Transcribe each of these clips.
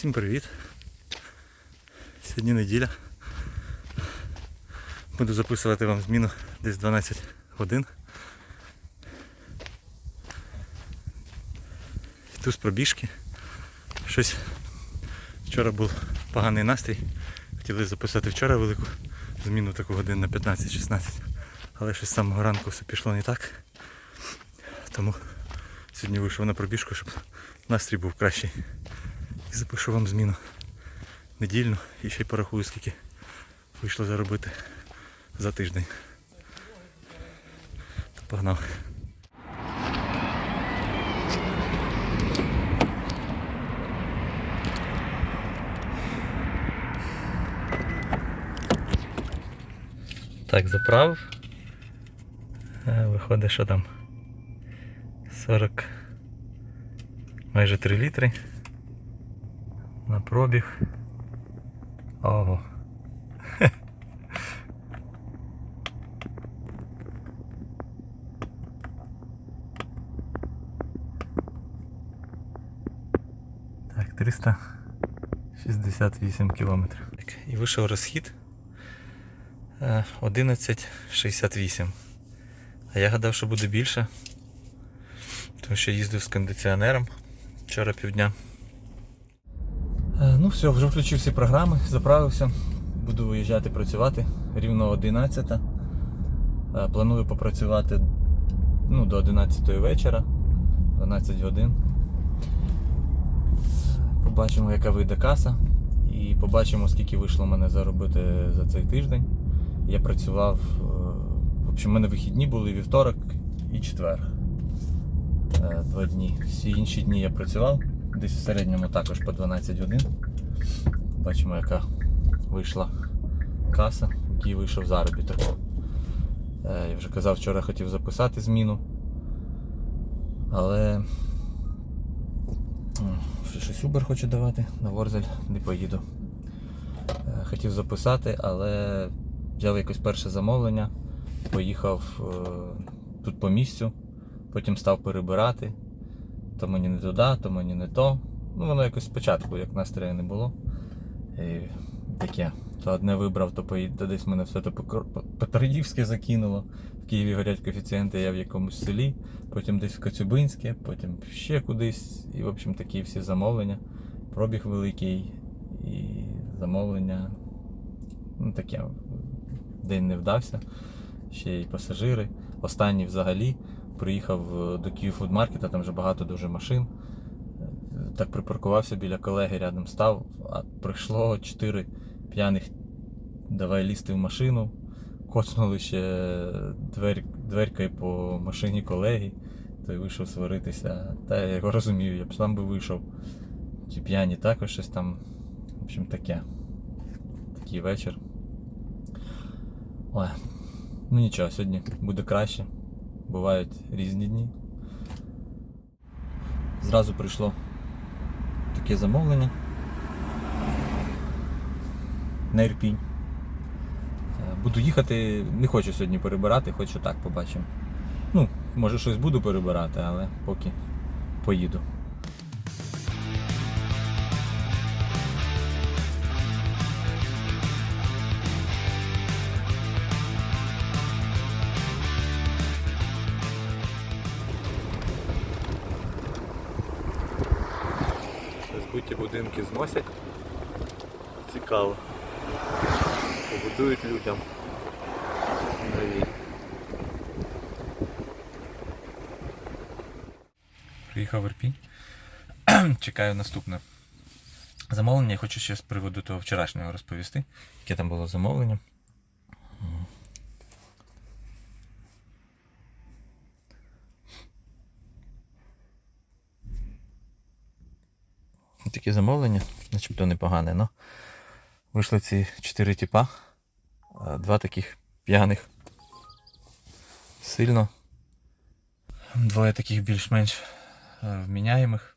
Всім привіт. Сьогодні неділя. Буду записувати вам зміну десь 12 годин. Йду з пробіжки. Щось вчора був поганий настрій. Хотіли записати вчора велику зміну таку годин на 15-16. Але щось з самого ранку все пішло не так. Тому сьогодні вийшов на пробіжку, щоб настрій був кращий. І запишу вам зміну недільну і ще й порахую, скільки вийшло заробити за тиждень. То погнав. Так, заправив. Е, Виходить, що там 40 майже 3 літри на пробіг. Ого. Так, 368 кілометрів. І вийшов розхід е, 11,68. А я гадав, що буде більше. Тому що їздив з кондиціонером вчора півдня. Все, вже включив всі програми, заправився. Буду виїжджати працювати рівно 11. Е, Планую попрацювати ну, до 11 вечора, 12 годин. Побачимо, яка вийде каса. І побачимо, скільки вийшло мене заробити за цей тиждень. Я працював. е, В общем, в мене вихідні були вівторок і четвер. Е, Два дні. Всі інші дні я працював. Десь в середньому також по 12 годин. Бачимо, яка вийшла каса, який вийшов заробіток. Е, Я вже казав, вчора хотів записати зміну. Але щось Uber хочу давати, на Ворзель не поїду. Е, Хотів записати, але взяв якось перше замовлення, поїхав е, тут по місцю, потім став перебирати. То мені не туди, то мені не то. Ну воно якось спочатку, як настрою не було. І таке. То одне вибрав, то поїде, то десь мене все то Петродівське закинуло. В Києві горять коефіцієнти, я в якомусь селі, потім десь в Коцюбинське, потім ще кудись. І в общем такі всі замовлення. Пробіг великий і замовлення. Ну таке. День не вдався. Ще й пасажири. Останній взагалі приїхав е, до Київ фудмаркета, там вже багато дуже машин. Так припаркувався біля колеги, рядом став, а прийшло чотири п'яних. Давай лізти в машину. Коцнули ще двер, дверкою по машині колеги, той вийшов сваритися. Та я його розумію, я б сам би вийшов. Ті п'яні також щось там. В общем таке. Такий вечір. Ой, ну нічого, сьогодні буде краще. Бувають різні дні. Зразу прийшло таке замовлення. На Ірпінь. Е, Буду їхати, не хочу сьогодні перебирати, хочу так побачимо. Ну, може щось буду перебирати, але поки поїду. Будинки зносять. Цікаво. Побудують людям. Нові. Приїхав в Ірпінь. Чекаю наступне замовлення. Я хочу ще з приводу того вчорашнього розповісти, яке там було замовлення. Таке замовлення, начебто непогане, але вийшли ці чотири тіпа, два таких п'яних. Сильно. Двоє таких більш-менш е, вміняємих.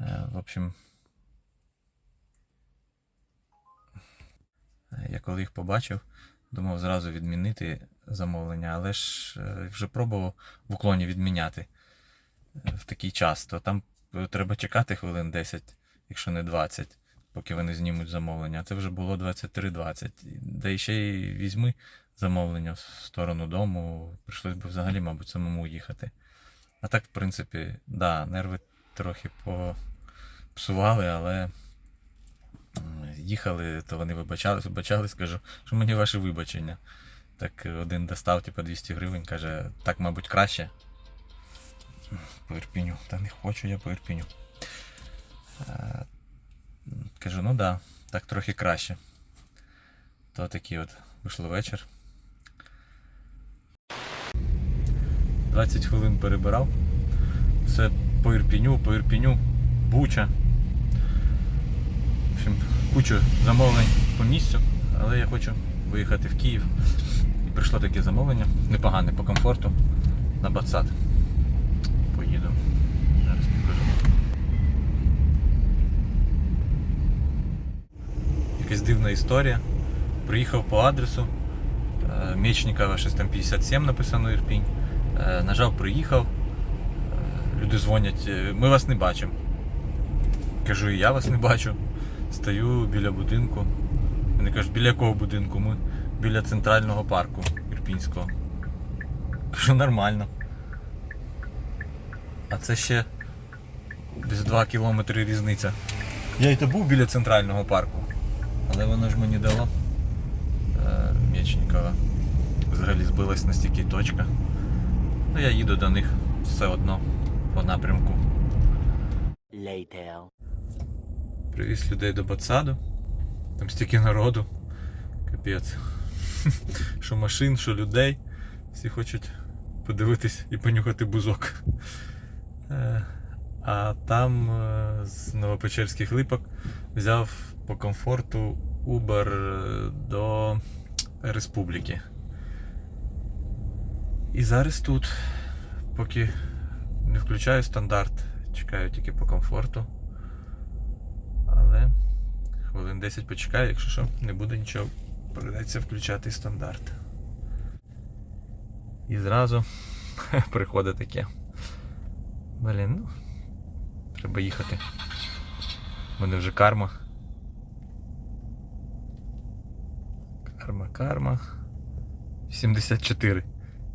Е, В общем, я коли їх побачив, думав зразу відмінити замовлення, але ж е, вже пробував в уклоні відміняти в такий час, то там треба чекати хвилин 10 якщо не 20, поки вони знімуть замовлення. А це вже було 23.20. Да і ще й візьми замовлення в сторону дому. Прийшлось би взагалі, мабуть, самому їхати. А так, в принципі, да, нерви трохи попсували, але їхали, то вони вибачались, вибачались, кажу, що мені ваше вибачення. Так один достав, типу, 200 гривень, каже, так, мабуть, краще. По Ірпіню. Та не хочу я по Ірпіню. Е, Кажу, ну да, так трохи краще. То такий от вийшло вечір. 20 хвилин перебирав. Все по Ірпіню, по Ірпіню, Буча. В общем, кучу замовлень по місцю, але я хочу виїхати в Київ. І прийшло таке замовлення, непогане по комфорту на Бацат. Поїду. Зараз покажу. Якась дивна історія. Приїхав по адресу. е, Мечникова щось там 57 написано Ірпінь. Е, Нажав, приїхав. Е, Люди дзвонять, «Е, ми вас не бачимо. Кажу, і я вас не бачу. Стою біля будинку. Вони кажуть, біля якого будинку? Ми біля центрального парку Ірпінського. Кажу, нормально. А це ще десь 2 кілометри різниця. Я й то був біля центрального парку. Але воно ж мені дало е, Взагалі збилась настільки точка. Ну я їду до них все одно по напрямку. Later. Привіз людей до Бацаду. Там стільки народу. Капець. Що машин, що людей. Всі хочуть подивитись і понюхати бузок. Е, А там е, з Новопечерських липок взяв по комфорту Uber е, до Республіки. І зараз тут, поки не включаю стандарт, чекаю тільки по комфорту. Але хвилин 10 почекаю, якщо що, не буде нічого, прийдеться включати стандарт. І зразу приходить таке. Блін, ну. Треба їхати. У мене вже карма. Карма, карма. 74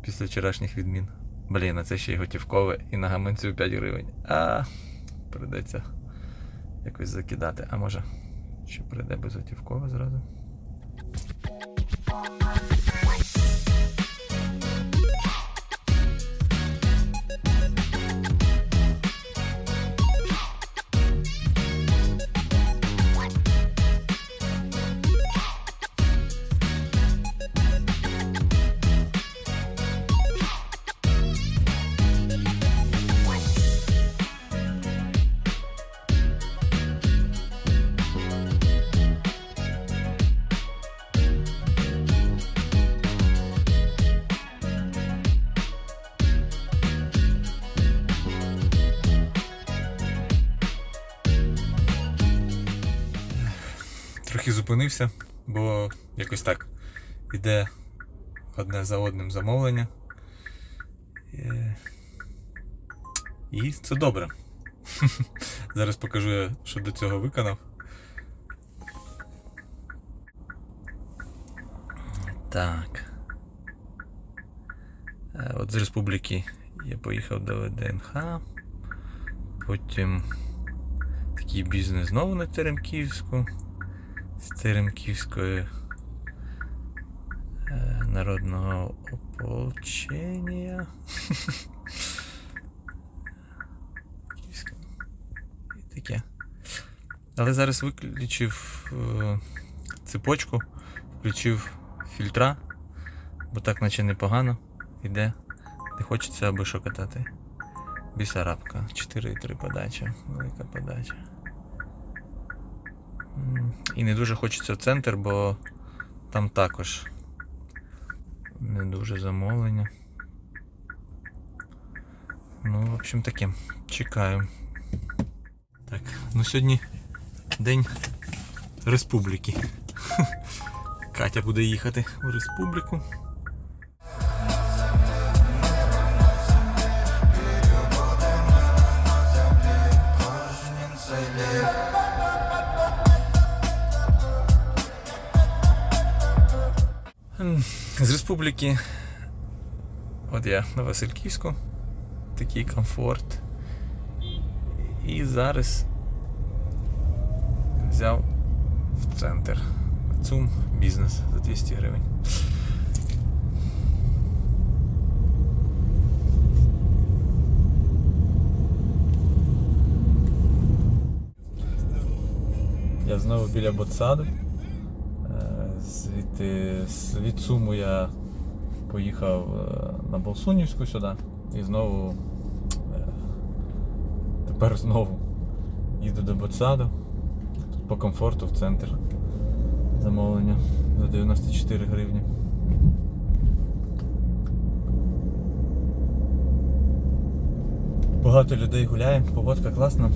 після вчорашніх відмін. Блін, а це ще й готівкове і на гаманцю 5 гривень. А, прийдеться якось закидати. А може, ще прийде безготівкове зразу. Трохи зупинився, бо якось так іде одне за одним замовлення. Е, І це добре. Зараз покажу, що до цього виконав. Так. Е, От з республіки я поїхав до ВДНХ. Потім такий бізнес знову на Теремківську. З Теремківської е, народного ополчення. І таке. Але зараз виключив е, цепочку, включив фільтра, бо так наче непогано йде. Не хочеться аби що катати. Бісарабка. 4,3 подача. Велика подача. І не дуже хочеться в центр, бо там також не дуже замовлення. Ну, в общем таке. Чекаю. Так, ну сьогодні день республіки. Катя буде їхати у республіку. Республіки. От я на Васильківську. Такий комфорт. І зараз взяв в центр. ЦУМ бізнес за 200 гривень. Я знову біля Ботсаду. Е, Звідти від Суму я поїхав е, на Болсунівську сюди і знову е, тепер знову їду до Ботсаду. По комфорту в центр замовлення за 94 гривні. Багато людей гуляє, погодка класна.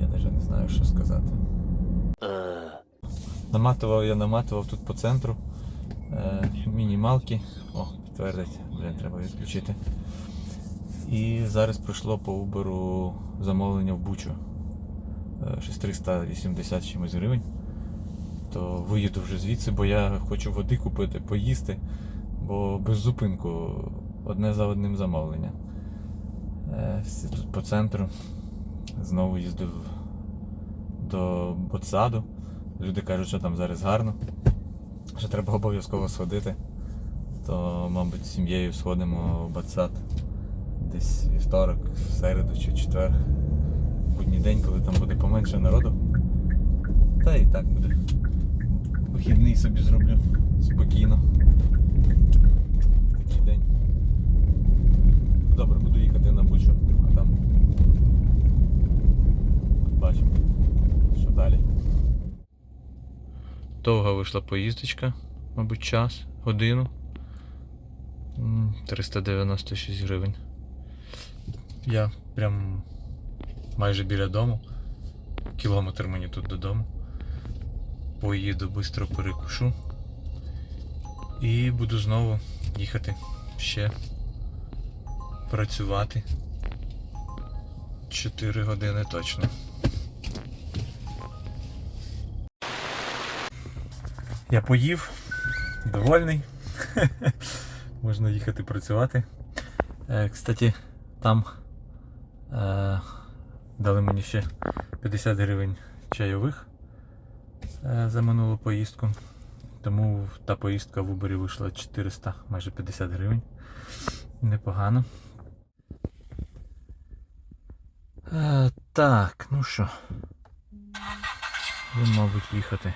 Я навіть не знаю, що сказати. Наматував я наматував тут по центру. Е, мінімалки. О, підтвердить, блін, треба відключити. І зараз прийшло по Uber замовлення в Бучу. Е, 6380 чимось гривень. То виїду вже звідси, бо я хочу води купити, поїсти, бо без зупинку одне за одним замовлення. Е, тут по центру. Знову їздив до Ботсаду. Люди кажуть, що там зараз гарно. Що треба обов'язково сходити. То, мабуть, з сім'єю сходимо в Ботсад десь вівторок, в середу чи четвер. Будній день, коли там буде поменше народу. Та і так буде. Вихідний собі зроблю спокійно. Такий день. Добре, буду їхати на Бучу, а там бачимо, що далі. Довга вийшла поїздочка, мабуть, час, годину. 396 гривень. Я прям майже біля дому. Кілометр мені тут додому. Поїду, швидко перекушу. І буду знову їхати ще працювати. 4 години точно. Я поїв, довольний. Можна їхати працювати. Е, Кстати, там е, дали мені ще 50 гривень чайових е, за минулу поїздку. Тому та поїздка в Убері вийшла 400, майже 50 гривень. Непогано. Е, так, ну що. Будемо, мабуть, їхати.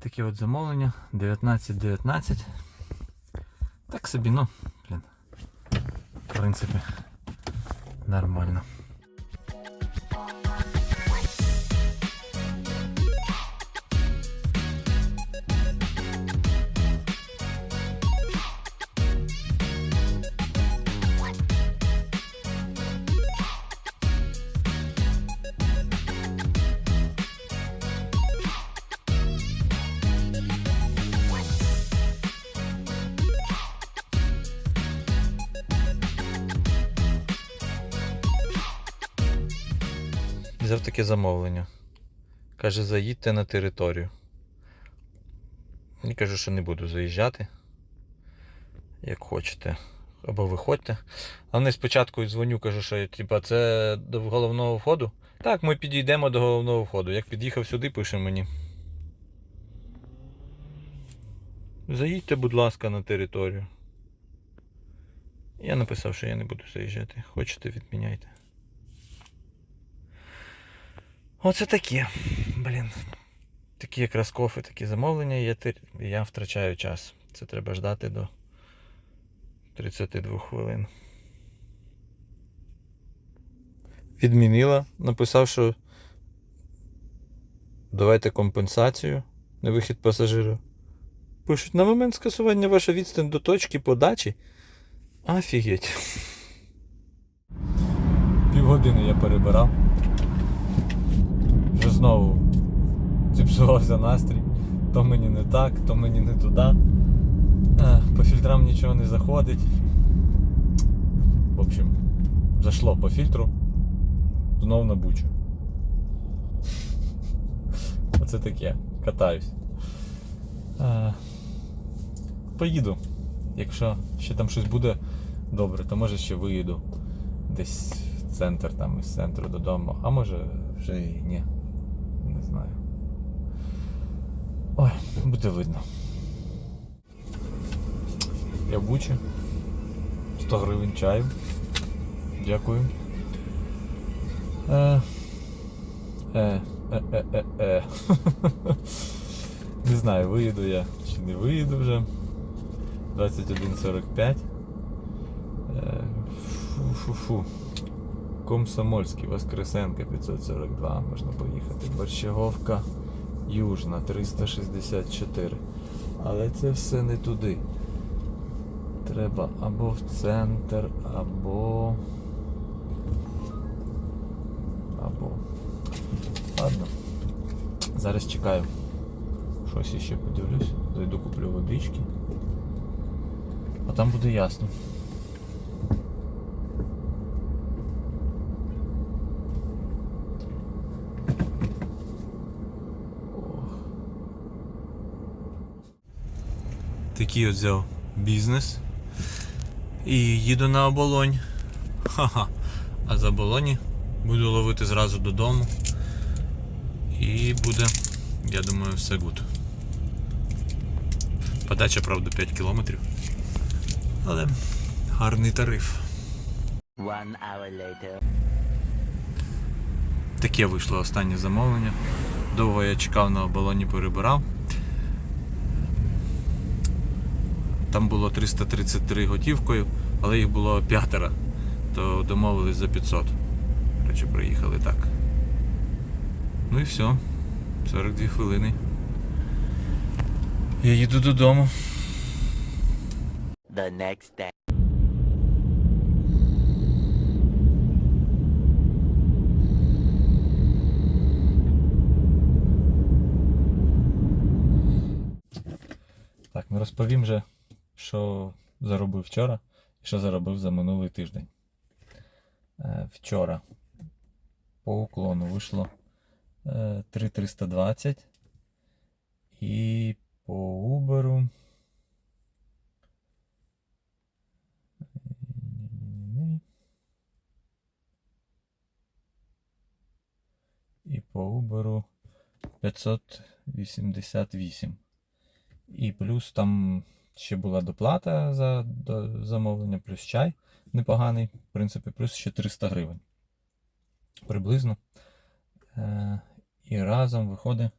Таке от замовлення 19.19. Так собі, ну, блін. В принципі, нормально. Взяв таке замовлення. Каже, заїдьте на територію. Я кажу, що не буду заїжджати. Як хочете. Або виходьте. А вони спочатку дзвоню, кажу, що типа, це до головного входу. Так, ми підійдемо до головного входу. Як під'їхав сюди, пише мені. Заїдьте, будь ласка, на територію. Я написав, що я не буду заїжджати. Хочете, відміняйте. Оце таке. Блін. Такі якраз кофе, такі замовлення, я, я втрачаю час. Це треба ждати до 32 хвилин. Відмінила, написав, що давайте компенсацію на вихід пасажира. Пишуть, на момент скасування ваша відстань до точки подачі. Офігеть. Півгодини я перебирав. Вже знову зіпсувався настрій. То мені не так, то мені не туди. По фільтрам нічого не заходить. В общем, зайшло по фільтру. Знов на бучу. це таке. Катаюсь. Е, поїду. Якщо ще там щось буде добре, то може ще виїду десь в центр, там із центру додому, а може вже і ні. Не знаю. Ой, буде видно. Я Бучі. 100 гривень чаю. Дякую. Е, е, е, е, е, е. Не знаю, виїду я чи не виїду вже. 21.45. Е, Фу-фу-фу. Комсомольський, Воскресенка 542, можна поїхати. Борщаговка Южна 364. Але це все не туди. Треба або в центр, або. Або. Ладно. Зараз чекаю. Щось іще подивлюсь. Зайду куплю водички. А там буде ясно. Такий от взяв бізнес. І їду на оболонь. Ха-ха. А з оболоні буду ловити зразу додому. І буде, я думаю, все гуд. Подача, правда, 5 кілометрів. Але гарний тариф. One hour later. Таке вийшло останнє замовлення. Довго я чекав на оболоні, перебирав. Там було 333 готівкою, але їх було п'ятеро. То домовились за 500. Коротше, приїхали так. Ну і все. 42 хвилини. Я їду додому. The next day. Так, ну розповім же, що заробив вчора і що заробив за минулий тиждень. Е, Вчора по уклону вийшло е, 3320 і по Uber. І по Uber 588. І плюс там ще була доплата за до замовлення, плюс чай непоганий, в принципі, плюс ще 300 гривень. Приблизно. Е, і разом виходить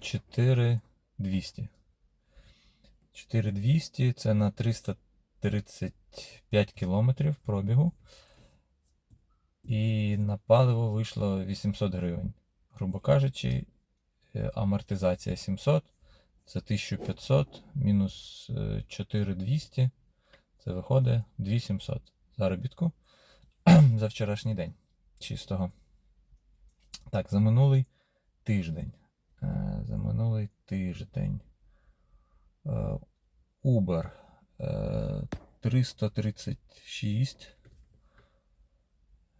4200. 4200 це на 335 кілометрів пробігу. І на паливо вийшло 800 гривень. Грубо кажучи, е, амортизація 700. Це 1500 мінус е, 4200. Це виходить 2700 заробітку за вчорашній день чистого. Так, за минулий тиждень. Е, За минулий тиждень. Е, Uber е, 336.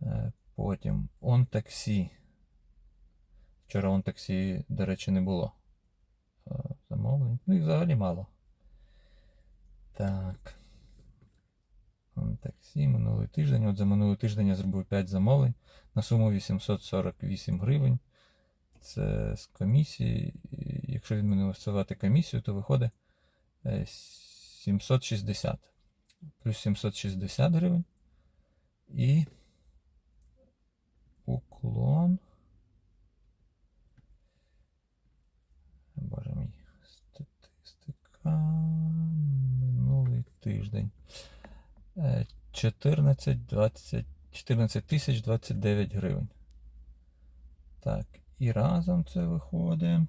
Е, Потім OnTaxi. Вчора OnTaxi, до речі, не було е. Ну і взагалі мало. Так. Таксі минулий тиждень. От за минулий тиждень я зробив 5 замовлень на суму 848 гривень. Це з комісії. Якщо від мене висувати комісію, то виходить е, 760. Плюс 760 гривень. І уклон. Минулий тиждень. Е, 14 20 14 тисяч 29 гривень. Так, і разом це виходить.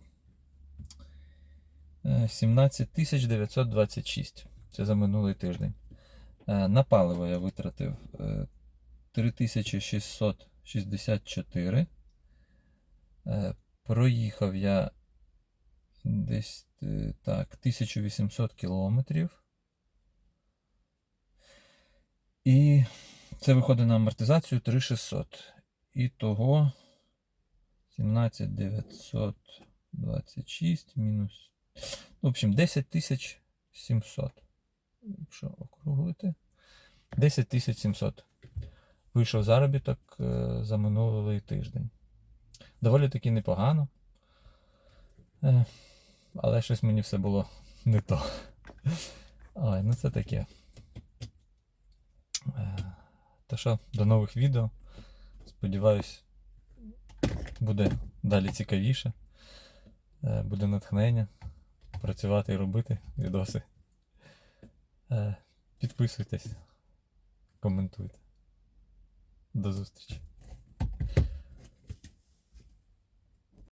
е, 17 тисяч 926. Це за минулий тиждень. Е, На паливо я витратив е, 3664. Е, Проїхав я десь е, так, 1800 кілометрів. І це виходить на амортизацію 3600. І того 17900 26 мінус. В общем, 10 700. Якщо округлити. 10 тисяч 700. Вийшов заробіток е, за минулий тиждень. Доволі таки непогано. Але щось мені все було не то. Ой, ну це таке. Е, То що, до нових відео. Сподіваюсь, буде далі цікавіше. Е, Буде натхнення працювати і робити відоси. Е, Підписуйтесь, коментуйте. До зустрічі.